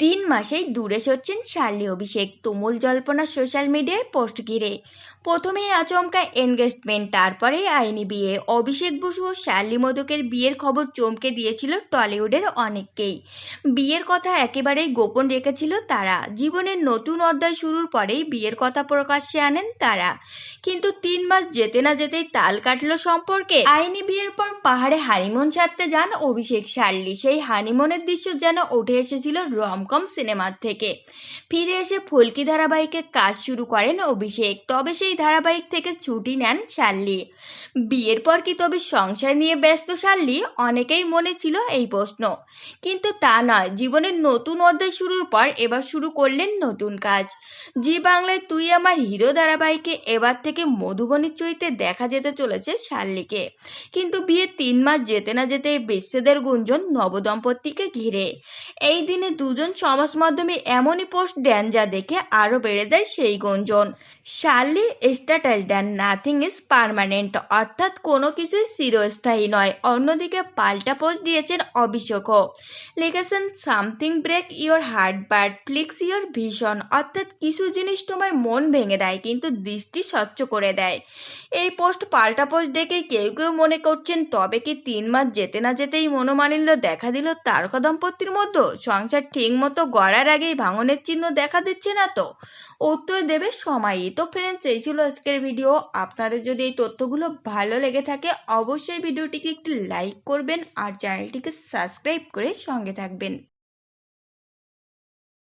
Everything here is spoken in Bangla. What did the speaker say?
তিন মাসেই দূরে সরছেন শার্লি অভিষেক। তুমুল জল্পনা সোশ্যাল মিডিয়ায় পোস্ট ঘিরে। প্রথমেই আচমকা এনগেজমেন্ট তারপরেই আইনি বিয়ে। অভিষেক বসু ও শার্লি মোদকের বিয়ের খবর চমকে দিয়েছিল টলিউডের অনেককেই। বিয়ের কথা একেবারেই গোপন রেখেছিল তারা। জীবনের নতুন অধ্যায় শুরুর পরেই বিয়ের কথা প্রকাশ্যে আনেন তারা। কিন্তু তিন মাস যেতে না যেতেই তাল কাটলো সম্পর্কে। আইনি বিয়ের পর পাহাড়ে হানিমুন সারতে যান অভিষেক শার্লি। সেই হানিমুনের দৃশ্য যেন উঠে এসেছিল রমকম সিনেমার থেকে। ফিরে এসে ফুলকি ধারাবাহিকে কাজ শুরু করেন অভিষেক, তবে সেই ধারাবাহিক থেকে ছুটি নেন শার্লি বিয়ের পর কি তবে সংসার নিয়ে ব্যস্ত শার্লি অনেকেই মনে ছিল এই প্রশ্ন। কিন্তু তা নয়, জীবনের নতুন অধ্যায় শুরুর পর এবার শুরু করলেন নতুন কাজ। জি বাংলায় তুই আমার হিরো ধারাবাহিকে এবার থেকে মধুবনীর চরিত্রে দেখা যেতে চলেছে শার্লিকে কিন্তু বিয়ে তিন মাস যেতে না যেতে বিচ্ছেদের গুঞ্জন নবদম্পতিকে ঘিরে। এই দিনে দুজন সমাজ মাধ্যমে এমনই পোস্ট দেন যা দেখে আরও বেড়ে যায় সেই গুঞ্জন। শার্লি স্ট্যাটাস দেন নাথিং ইজ পারমানেন্ট অর্থাৎ কোনো কিছুই চিরস্থায়ী নয়। অন্যদিকে পাল্টা পোস্ট দিয়েছেন অভিষেকও লিখেছেন something break your heart but flicks your ভীষণ অর্থাৎ কিছু জিনিস তোমার মন ভেঙে দেয়, কিন্তু দৃষ্টি স্বচ্ছ করে দেয়। এই পোস্ট পাল্টা পোস্ট দেখে কেউ কেউ মনে করছেন, তবে কি তিন মাস যেতে না যেতেই মনোমালিন্য দেখা দিল তারকা দম্পতির মধ্যে সংসার ঠিক মতো গড়ার আগেই ভাঙনের চিহ্ন দেখা দিচ্ছে না তো। উত্তর দেবে সময়ই তো ফ্রেন্ডস এই ছিল আজকের ভিডিও আপনাদের যদি এই তথ্যগুলো ভালো লেগে থাকে, অবশ্যই ভিডিওটিকে একটি লাইক করবেন আর চ্যানেলটিকে সাবস্ক্রাইব করে সঙ্গে থাকবেন।